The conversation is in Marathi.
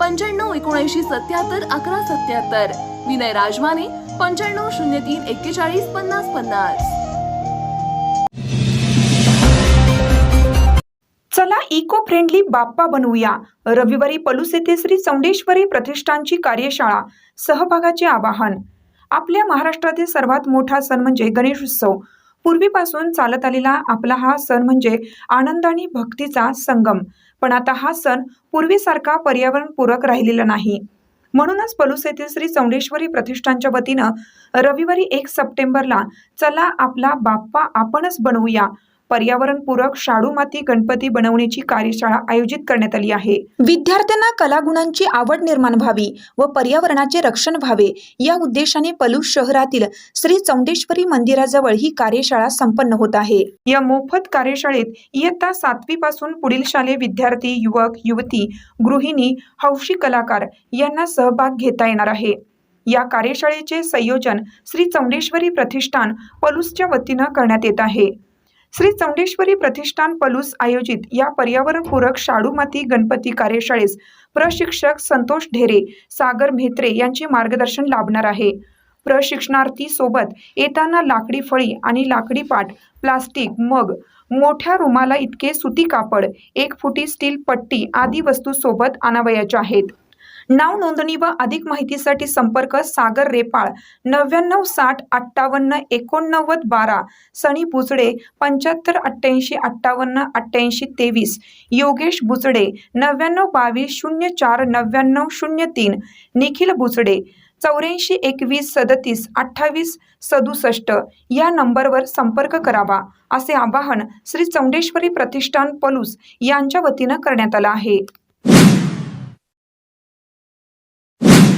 पंच्याण्णव एकोणऐंशी सत्याहत्तर अकरा सत्याहत्तर. विनय राजमाने पंच्याण्णव शून्य तीन एक्केचाळीस पन्नास पन्नास. चला इको फ्रेंडली बाप्पा बनवूया. रविवारी पलूस येथे श्री चौंडेश्वरी प्रतिष्ठानची कार्यशाळा. सहभागाचे आवाहन. आपल्या महाराष्ट्रातील सर्वात मोठा सण म्हणजे गणेश उत्सव पूर्वीपासून चालत आलेला आपला हा सण म्हणजे आनंद आणि भक्तीचा संगम. पण आता हा सण पूर्वीसारखा पर्यावरणपूरक राहिलेला नाही. म्हणूनच पलूस येथील श्री चौंडेश्वरी प्रतिष्ठानच्या वतीनं रविवारी एक सप्टेंबरला चला आपला बाप्पा आपणच बनवूया पर्यावरणपूरक शाडू माती गणपती बनवण्याची कार्यशाळा आयोजित करण्यात आली आहे. विद्यार्थ्यांना कलागुणांची आवड निर्माण व्हावी व पर्यावरणाचे रक्षण व्हावे या उद्देशाने पलूस शहरातील श्री चौंडेश्वरी मंदिराजवळ ही कार्यशाळा संपन्न होत आहे. या मोफत कार्यशाळेत इयत्ता सातवी पासून पुढील शालेय विद्यार्थी युवक युवती गृहिणी हौशी कलाकार यांना सहभाग घेता येणार आहे. या कार्यशाळेचे संयोजन श्री चौंडेश्वरी प्रतिष्ठान पलूसच्या वतीनं करण्यात येत आहे. श्री चौंडेश्वरी प्रतिष्ठान पलूस आयोजित या पर्यावरणपूरक शाडू माती गणपती कार्यशाळेस प्रशिक्षक संतोष ढेरे सागर म्हेत्रे यांचे मार्गदर्शन लाभणार आहे. प्रशिक्षणार्थी सोबत येताना लाकडी फळी आणि लाकडी पाट प्लास्टिक मग मोठ्या रुमाला इतके सुती कापड एक फुटी स्टील पट्टी आदी वस्तू सोबत आणावयाच्या आहेत. नाव नोंदणी व अधिक माहितीसाठी संपर्क सागर रेपाळ नव्याण्णव साठ अठ्ठावन्न एकोणनव्वद बारा सनी बुचडे पंच्याहत्तर अठ्ठ्याऐंशी अठ्ठावन्न अठ्ठ्याऐंशी तेवीस योगेश बुचडे नव्याण्णव बावीस शून्य चार नव्याण्णव शून्य तीन निखिल बुचडे चौऱ्याऐंशी एकवीस सदतीस अठ्ठावीस सदुसष्ट या नंबरवर संपर्क करावा असे आवाहन श्री चौंडेश्वरी प्रतिष्ठान पलूस यांच्या वतीनं करण्यात आलं आहे.